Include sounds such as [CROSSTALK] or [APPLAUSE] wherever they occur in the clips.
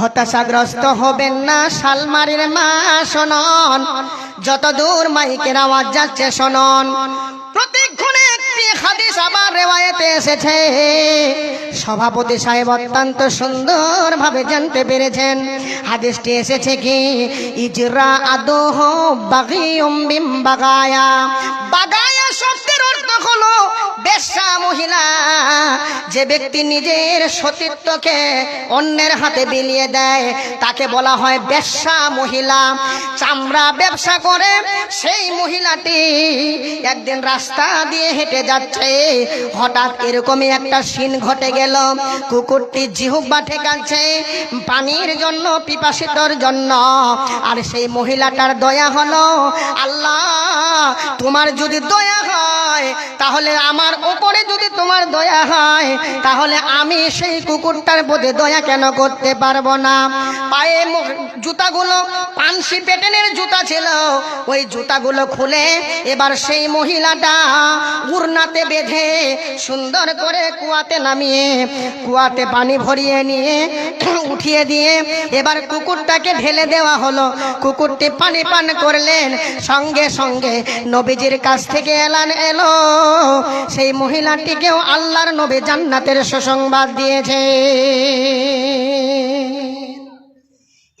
হতাশাগ্রস্ত হবেন না শালমারির মা শোনন। যত দূর মাইকের আওয়াজ যাচ্ছে শোনন। প্রতিক্ষণে হাদিস আবার রেওয়ায়েতে এসেছে। সভাপতি সাহেব অত্যন্ত সুন্দর ভাবে জানতে পেরেছেন। হাদিসটি এসেছে কি? ইজরা আদোহ বাগিয়ুম বিম বাগায়া। বাগায়া শব্দের অর্থ হলো মহিলা। যে ব্যক্তি নিজের সতীত্বকে অন্যের হাতে বিলিয়ে দেয়, তাকে বলা হয় বেশ্যা মহিলা। চামড়া ব্যবসা করে সেই মহিলাটি একদিন রাস্তা দিয়ে হেঁটে যাচ্ছে। হঠাৎ এরকমই একটা সিন ঘটে গেল। কুকুরটি জিহুব্বা ঠেকাচ্ছে পানির জন্য, পিপাসিতর জন্য। আর সেই মহিলাটার দয়া হলো, আল্লাহ, তোমার যদি দয়া হয়, তাহলে আমার ওপরে যদি তোমার দয়া হয়, তাহলে আমি সেই কুকুরটার প্রতি দয়া কেন করতে পারব না? পায়ে জুতাগুলো, পানসি পেটেনের জুতা ছিল। ওই জুতাগুলো খুলে এবার সেই মহিলাটা উড়নাতে বেঁধে সুন্দর করে কুয়াতে নামিয়ে, কুয়াতে পানি ভরিয়ে নিয়ে উঠিয়ে দিয়ে এবার কুকুরটাকে ঢেলে দেওয়া হলো। কুকুরটি পানি পান করলেন, সঙ্গে সঙ্গে নবীজির কাছ থেকে এলান এলো। সেই মহিলাটিকেও আল্লাহর নবী জান্নাতের সুসংবাদ দিয়েছে।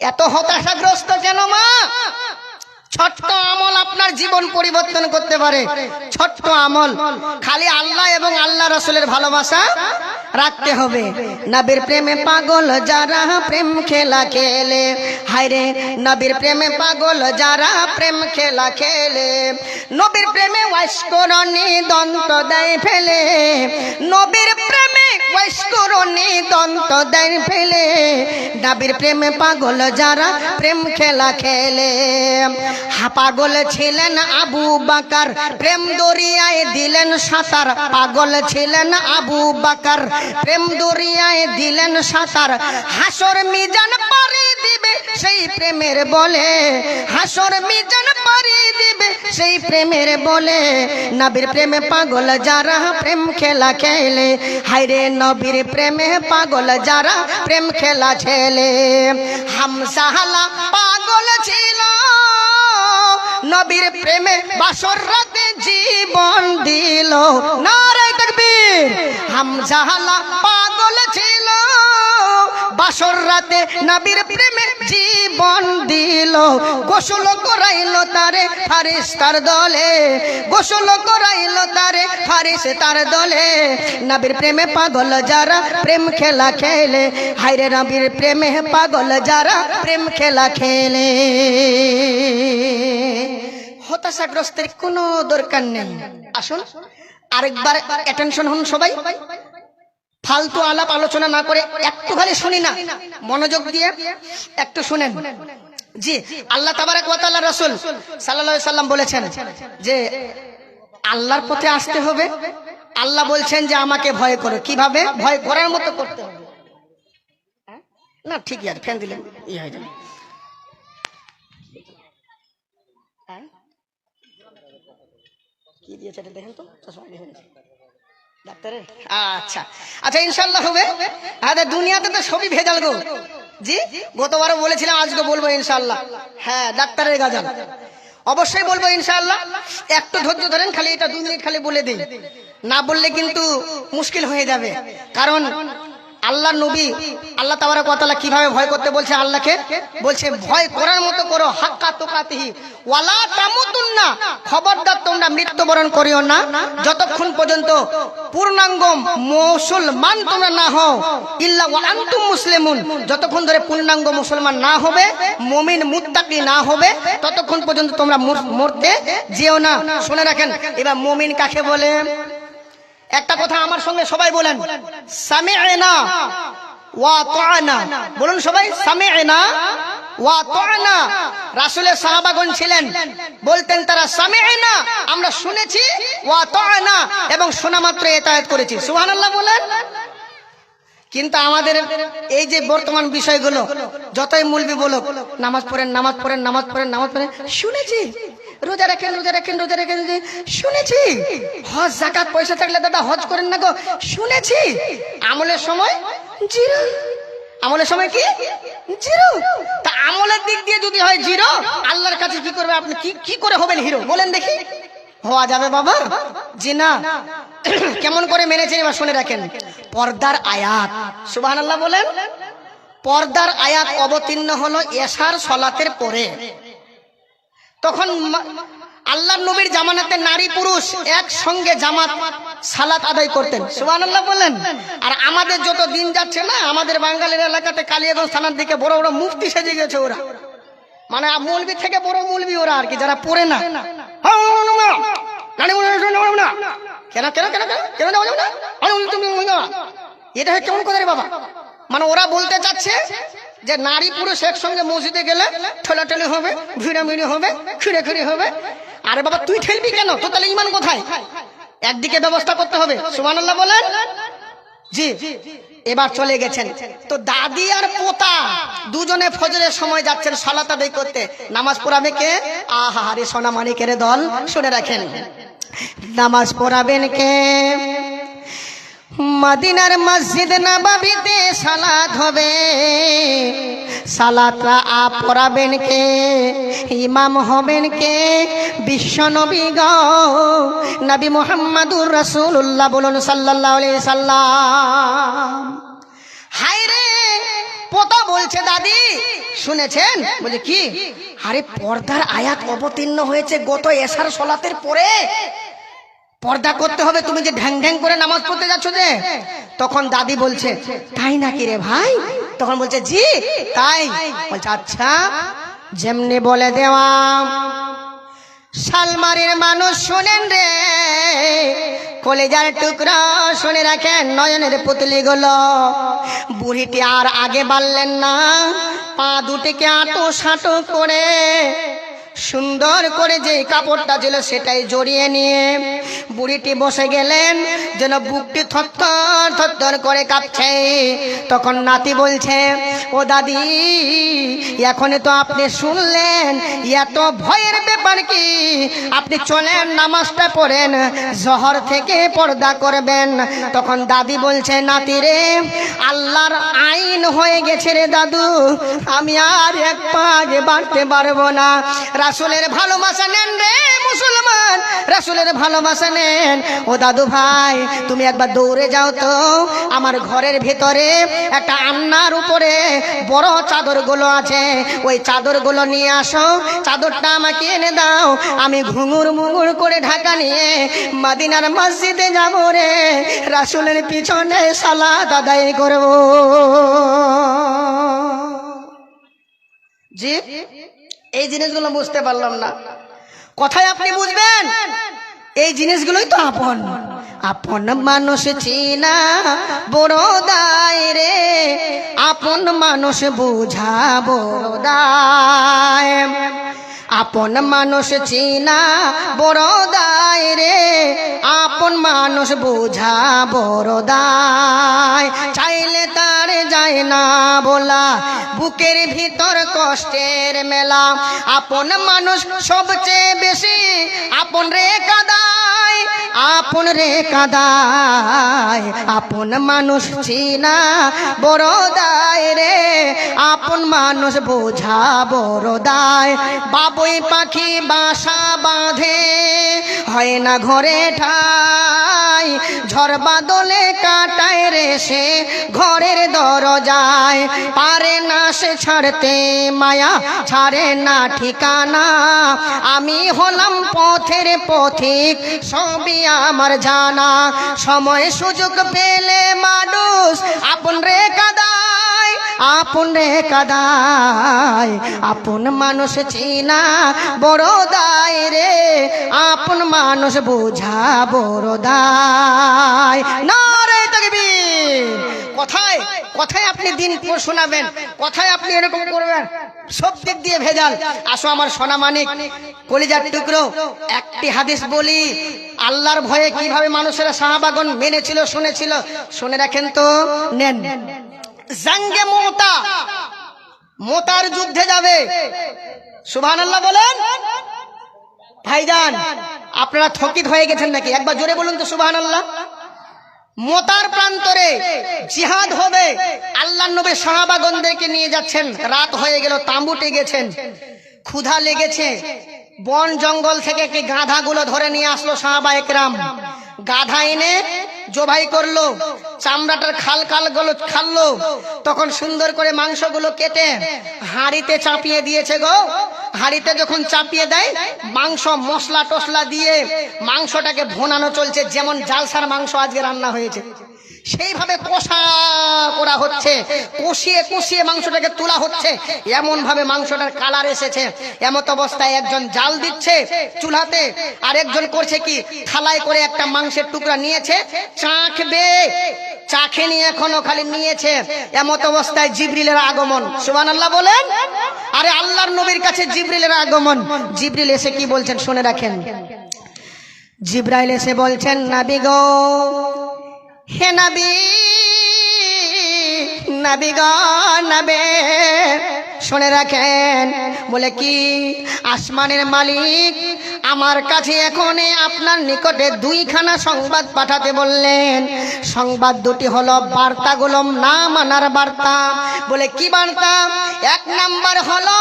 এত হতাশাগ্রস্ত কেন মা! ছোট্ট আমল আপনার জীবন পরিবর্তন করতে পারে। ছোট্ট আমল। খালি আল্লাহ এবং আল্লাহ রসুলের ভালোবাসা রাখতে হবে। নবীর প্রেমে পাগল যারা প্রেম খেলা খেলে। হায় রে নবীর প্রেমে পাগল যারা প্রেম খেলা খেলে। নবীর প্রেমে ওয়াস্করণী দন্ত দেয় ফেলে। নবীর প্রেমে ওয়াস্করণী দন্ত দেয় ফেলে। নবীর প্রেমে পাগল যারা প্রেম খেলা খেলে। হা পাগল ছিলেন আবু বাকার, প্রেম দরিয়ায় দিলেন সাঁতার। পাগল ছিলেন আবু বাকার, প্রেম দরিয়ায় দিলেন সাঁতার। হাসর মিজান পারি দিবে সেই প্রেমের বলে। হাসর মিজান সেই প্রেমের বলে, নবীর প্রেমে পাগল যারা প্রেম খেলা খেলে। হায়রে নবীর প্রেমে পাগল যারা প্রেম খেলা ছেলে। হামসাহালা পাগল ছিল, নবীর প্রেমে বাসর রাতে জীবন দিল। নারায় হামজাহালা পাগল ছিল, বাসর রাতে নবীর প্রেমে জীবন দিল গোসল করাইল তারে ফারিস তার দলে। গোসল করাইল তারে ফারিস তার দলে। নবীর প্রেমে পাগল যারা প্রেম খেলা খেলে, হায়রে নবীর প্রেমে পাগল যারা প্রেম খেলা খেলে। হতাশাগ্রস্তের কোনো দরকার নেই। আসুন, আরেকবার অ্যাটেনশন হন সবাই। ফালতু আলাপ আলোচনা না করে একটু খালি শুনি না। মনোযোগ দিয়ে একটু শুনেন। জি, আল্লাহ তাবারাক ওয়া তাআলা সাল্লাম বলেছেন যে আল্লাহর পথে আসতে হবে। আল্লাহ বলছেন যে আমাকে ভয় করো। কীভাবে? ভয় করার মতো করতে হবে? না ঠিকই আছে, ফ্যান দিলেন ই যাবে? কি দিয়েছে এটা দেখেন তো? চশমা ডাক্তারের আচ্ছা। আচ্ছা ইনশাল্লাহ হবে। আরে দুনিয়াতে তো সবই ভেজাল গো। জি? গতবারও বলেছিলাম, আজকে বলব ইনশাল্লাহ হ্যাঁ ডাক্তারের গাজাল। অবশ্যই বলব ইনশাল্লাহ একটু ধৈর্য ধরেন, খালি এটা দুই মিনিট খালি বলে দিই না বললে কিন্তু মুশকিল হয়ে যাবে। কারণ আল্লাহ নবী, আল্লাহ তাবারা কথালা কীভাবে ভয় করতে বলছে আল্লাহকে? বলছে, ভয় করার মতো করো, হাক্কা তোকাতিহি। ওয়ালা তামুতুন্না, খবরদার তোমরা মৃত্যুবরণ করিও না। যতক্ষণ পর্যন্ত পূর্ণাঙ্গ মুসলমান তোমরা না হও, ইল্লা আনতুম মুসলিমুন, যতক্ষণ ধরে পূর্ণাঙ্গ মুসলমান না হবে, মুমিন মুত্তাকি না হবে, ততক্ষণ পর্যন্ত তোমরা মুর- মরতে যেও না। শুনে রাখেন, এবার মুমিন কাকে বলে? একটা কথা আমার সঙ্গে সবাই বলেন। সামি'না ওয়া তা'না বলুন সবাই সামি'না ওয়া তা'না রাসূলের সাহাবাগণ ছিলেন। বলতেন তারা সামি'না আমরা শুনেছি ওয়া তা'না এবং শোনা মাত্র এতায়াত করেছি। সুবহানাল্লাহ বলেন। কিন্তু আমাদের এই যে বর্তমান বিষয়গুলো, যতই মুলবি বলুক, নামাজ পড়েন নামাজ পড়েন নামাজ পড়েন নামাজ পড়েন, শুনেছি। রোজা রাখেন রোজা রাখেন রোজা রাখেন শুনেছি, হজ, জাকাত, পয়সা থাকলে দাদা হজ করেন না গো। শুনেছি, আমলের সময় জিরো। আমলের সময় কি? জিরো। তা আমলের দিক দিয়ে যদি হয় জিরো, আল্লাহর কাছে কি করবে আপনি? কি কি করে হবেন হিরো? বলেন দেখি। হওয়া যাবে বাবা জি না [COUGHS] কেমন করে মেনেছেন এবার শুনে রাখেন। পর্দার আয়াত। সুবহান আল্লাহ বলেন, পর্দার আয়াত অবতীর্ণ হলো এশার সলাতের পরে। তখন আল্লাহ নবীর জামানাতে নারী পুরুষ একসঙ্গে জামাত, সালাত আদায় করতেন। সুবহানাল্লাহ বলেন। আর আমাদের যত দিন যাচ্ছে না, আমাদের বাঙালির এলাকাতে কালিয়াগঞ্জ থানার দিকে বড় বড় মুফতি সেজে গেছে ওরা। মানে মৌলবি থেকে বড় মৌলবি ওরা আর কি, যারা পড়ে না। না। কেন কেন কেন কেন না। এটা হয় কেমন কথা রে বাবা? মানে ওরা বলতে চাচ্ছে যে নারী পুরুষ একসঙ্গে মসজিদে গেলে ঠেলাঠেলি হবে, ভিড়ামিড়ি হবে খিড়ে খিড়ি হবে। আরে বাবা, তুই ঠেলবি কেন? তো তাহলে ইমান কোথায়? একদিকে ব্যবস্থা করতে হবে। সুবহানাল্লাহ বলেন। জি, এবার চলে গেছেন। তো দাদি আর পোতা দুজনে ফজরের সময় যাচ্ছেন সালাত আদায় করতে। নামাজ পড়াবে কে? আহা রে সোনা মানিকের দল। শুনে রাখেন। নামাজ পড়াবেন কে? মদিনার মসজিদ নবাবিতে সালাত হবে। সালাতরা আ পড়াবেন কে? ইমাম হবেন কে? বিশ্ব নবী গ। নবী মোহাম্মদুর রাসূলুল্লাহ বলুন আলাইহি সাল্লাম। হায় রে, পোতা বলছে দাদি। শুনেছেন? বলে কি? আরে পর্দার আয়াত অবতীর্ণ হয়েছে গত এশার সলাতের পরে। পর্দা করতে হবে, তুমি যে ঢ্যাং ঢ্যাং করে নামাজ পড়তে যাচ্ছ যে। তখন দাদি বলছে, তাই নাকি রে ভাই? তখন বলছে, জি, তাই। বলছে আচ্ছা যেমনি বলে দেওয়া শালমারির মানুষ শোনেন রে, কলেজার টুকরা শুনে রাখেন নয়নের পুতলি গুলো বুড়িটি আর আগে বাড়লেন না, পা দুটিকে আটো সাটো করে সুন্দর করে যে কাপড়টা ছিল সেটাই জড়িয়ে নিয়ে বুড়িটি বসে গেলেন, যেন বুকটি থরথর থরথর করে কাঁপছে। তখন নাতি বলছে, ও দাদি, এখন তো আপনি শুনলেন, এত ভয়ের ব্যাপার কি? আপনি চলেন, নামাজটা পড়েন, জহর থেকে পর্দা করবেন। তখন দাদি বলছে, নাতি রে, আল্লাহর আইন হয়ে গেছে রে দাদু, আমি আর এক পা আগে বাড়তে পারব না। রাসুলের ভালোবাসা নেন রে মুসলমান, রাসুলের ভালোবাসা নেন। ও দাদু ভাই, তুমি একবার দৌড়ে যাও তো। আমার ঘরের ভেতরে একটা আন্নার উপরে বড় চাদরগুলো আছে। ওই চাদরগুলো নিয়ে আসো। চাদরটা আমাকে এনে দাও। আমি ঘুঙুর মুঙুর করে ঢাকা নিয়ে মাদিনার মসজিদে যাব রে। রাসুলের পিছনে সালা দাদাই করব। জি? এই জিনিসগুলো বুঝতে পারলাম না। কথায় আপনি বুঝবেন? এই জিনিসগুলোই তো আপন। আপন মানুষ চিনা, বড় দায় রে। আপন মানুষ বুঝা দায়। আপন মানুষ চিনা বড় দায় রে। আপন মানুষ বোঝা বড় দায়। চাইলে তার যায় না বলা, বুকের ভিতর কষ্টের মেলা। আপন মানুষ সবচেয়ে বেশি, আপন রে কাদায় আপন রে কাদায়, আপন মানুষ চিনা, বড় দায় রে। আপন মানুষ বোঝা বড় দায়। বাবুই পাখি বাসা বাঁধে, হয় না ঘরে ঠাই। ঝড় বাদলে কাটায় রে সে, ঘরের দরজায়। পারে না সে ছাড়তে মায়া, ছাড়ে না ঠিকানা। আমি হলাম পথের পথিক, সবই আমার জানা। সময় সুযোগ পেলে মানুষ আপন রে কাদায়, আপন রে কাদায়। আপন মানুষ চিনা বড় দায় রে, আপন মানুষ বোঝা বড় দায়। না রে তকবীর! কথায় কথায় আপনি দিন শোনাবেন, কথায় আপনি এরকম করবেন, সব দিক দিয়ে ভেজাল। আসো আমার সোনা মানিক কলিজার টুকরো, একটি হাদিস বলি, আল্লাহর ভয়ে কীভাবে মানুষেরা সাহাবাগন মেনেছিল, শুনেছিল, শুনে রাখেন তো, নেন। জাঙ্গে মোতা, মোতার যুদ্ধে যাবে। সুবহান আল্লাহ বলেন, ভাইজান, আপনারা থকিত হয়ে গেছেন নাকি? একবার জোরে বলুন তো সুবহান আল্লাহ মোতার প্রান্তরে জিহাদ হবে। আল্লাহ নবী সাহাবাগনদেরকে নিয়ে যাচ্ছেন। রাত হয়ে গেল তাঁবুতে গেছেন। ক্ষুধা লেগেছে। বন জঙ্গল থেকে কি গাধাগুলো ধরে নিয়ে আসলো সাহাবা একরাম। গাধা এনে জবাই করল। চামড়াটার খাল খালগুলো খাললো। তখন সুন্দর করে মাংসগুলো কেটে হাঁড়িতে চাপিয়ে দিয়েছে গো। হাঁড়িতে যখন চাপিয়ে দেয়, মাংস, মশলা টসলা দিয়ে মাংসটাকে ভোনানো চলছে, যেমন জালসার মাংস আজকে রান্না হয়েছে। সেইভাবে কষা করা হচ্ছে, কষিয়ে কষিয়ে মাংসটাকে তোলা হচ্ছে। এমন ভাবে মাংসটার কালার এসেছে। এমত অবস্থায় একজন জাল দিচ্ছে চুলাতে আর একজন করছে কি, থালায় করে একটা মাংসের টুকরা নিয়েছে চাখবে চাখে নিয়ে এখনও খালি নিয়েছে। এমত অবস্থায় জিবরিলের আগমন। সুবান আল্লাহ বলেন, আরে আল্লাহর নবীর কাছে জিবরিলের আগমন। জিবরিল এসে কি বলছেন শুনে রাখেন। জিব্রাইল এসে বলছেন, নাবি গো, হে নাবি, নবী গো, নাবে। শুনে রাখেন, বলে কি, আসমানের মালিক আমার কাছে এখন আপনার নিকটে দুইখানা সংবাদ পাঠাতে বললেন। সংবাদ দুটি হলো বার্তাগুলো না মানার বার্তা। বলে, কি বার্তা? এক নাম্বার হলো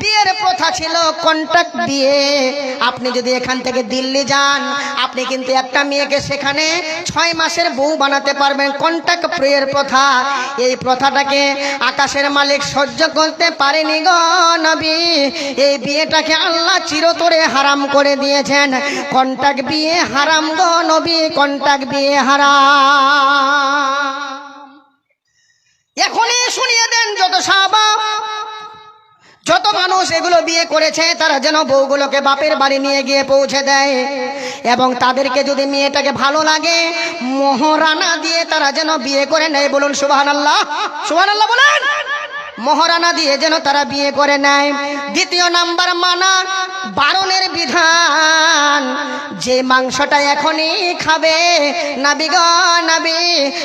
বিয়ের প্রথা ছিল আপনি যদি এখান থেকে দিল্লি যান, আপনি কিন্তু একটা মেয়েকে সেখানে ছয় মাসের বানাতে পারবেন প্রথা। এই প্রথাটাকে আকাশের মালিক সহ্য করতে পারেনি গো নবী। এই বিয়েটাকে আল্লাহ চিরতরে হারাম করে দিয়েছেন। কন্ট্যাক্ট বিয়ে হারাম গো নবী কন্ট্যাক্ট বিয়ে হারাম। এখনই শুনিয়ে দেন যত সাবা। যত মানুষ এগুলো বিয়ে করেছে, তারা যেন বউগুলোকে বাপের বাড়ি নিয়ে গিয়ে পৌঁছে দেয়। এবং তাদেরকে যদি মেয়েটাকে ভালো লাগে, মোহরানা দিয়ে তারা যেন বিয়ে করে নেয় বলুন সুবাহ আল্লাহ সুবাহ আল্লাহ বলেন। মহারানা দিয়ে যেন তারা বিয়ে করে নেয়। দ্বিতীয় নাম্বার মানা, বারণের বিধান। যে মাংসটা এখনই খাবে, নাবি গ নাবি,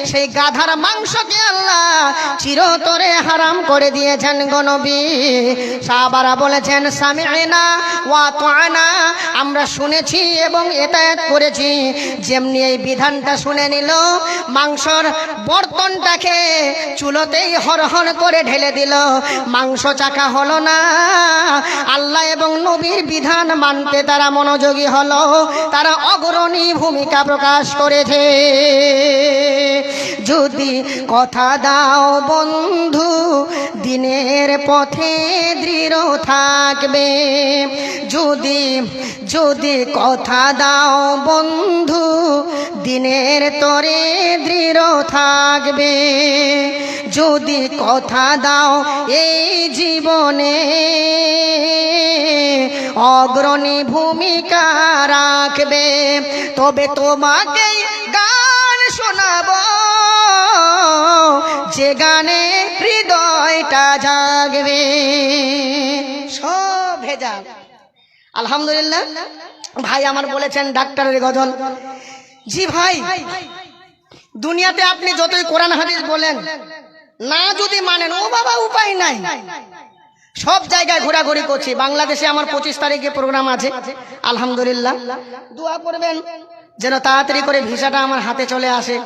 সেই গাধার মাংসকে আল্লাহ চিরতরে হারাম করে দিয়েছেন গনবী সাহাবারা বলেছেন স্বামী না ওয়া তোয়ানা আমরা শুনেছি এবং এতায়াত করেছি। যেমনি এই বিধানটা শুনে নিল, মাংসর বর্তনটাকে চুলোতেই হরহর করে ঢেলে দিল। মাংস চাকা হলো না। আল্লাহ এবং নবীর বিধান মানতে তারা মনোযোগী হলো। তারা অগ্রণী ভূমিকা প্রকাশ করেছে। যদি কথা দাও বন্ধু, দিনের পথে দৃঢ় থাকবে। যদি যদি কথা দাও বন্ধু, দিনের তরে দৃঢ় থাকবে। যদি কথা দাও, এই জীবনে অগ্রণী ভূমিকা রাখবে। তবে তোমাকে গান শোনাবো। যে গানে হৃদয়টা জাগবে। সব ভেজা। আলহামদুলিল্লাহ, ভাই আমার বলেছেন ডাক্তারের গজল। জি ভাই, দুনিয়াতে আপনি যতই কোরআন হাদিস বলেন না যদি মানেন, ও বাবা, উপায় নাই। সব জায়গায় ঘোরাঘুরি করছি। বাংলাদেশে আমার পঁচিশ তারিখে প্রোগ্রাম আছে। আলহামদুলিল্লাহ। দোয়া করবেন যেন তাড়াতাড়ি করে ভিসাটা আমার হাতে চলে আসে।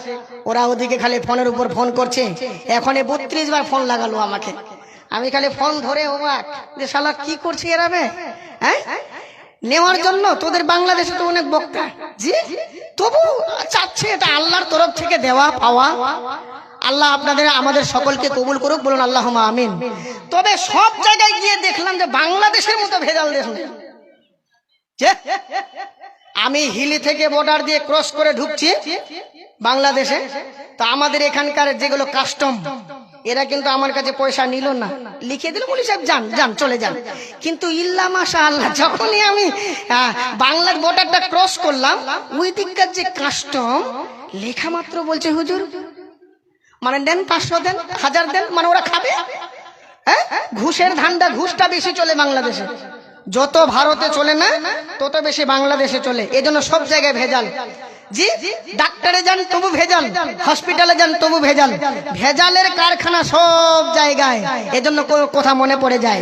ওরা ওদিকে খালি ফোনের উপর ফোন করছে। এখন বত্রিশ বার ফোন লাগালো আমাকে। আমি খালি ফোন ধরে অবাক যে শালা কি করছি এরাবে হ্যাঁ? নেওয়ার জন্য তোদের বাংলাদেশে তো অনেক বক্তা। জি? তবু চাচ্ছে এটা আল্লাহর তরফ থেকে দেওয়া, পাওয়া। আল্লাহ আপনাদের, আমাদের সকলকে কবুল করুক, বলুন আল্লাহ আমিন। তবে সব জায়গায় গিয়ে দেখলাম যে বাংলাদেশের মতো ভেজাল দেশ। আমি হিলি থেকে বর্ডার দিয়ে ক্রস করে ঢুকছি বাংলাদেশে। তো আমাদের এখানকার যেগুলো কাস্টম, এরা কিন্তু আমার কাছে পয়সা নিল না। লিখে দিল বলি, সাহেব, যান যান, চলে যান। কিন্তু ইল্লা মাসা আল্লাহ যখনই আমি বাংলার বর্ডারটা ক্রস করলাম, ওই দিককার যে কাস্টম, লেখা মাত্র বলছে, হুজুর মানে দেন পাঁচশো দেন, হাজার দেন মানে ওরা খাবে। হ্যাঁ? ঘুষের ধানটা ঘুষটা বেশি চলে বাংলাদেশে। যত ভারতে চলে না, তত বেশি বাংলাদেশে চলে। এই জন্য সব জায়গায় ভেজাল। জি, ডাক্তারে যান, তবু ভেজাল। হসপিটালে যান, তবু ভেজাল। ভেজালের কারখানা সব জায়গায়। এজন্য কোথা কথা মনে পড়ে যায়।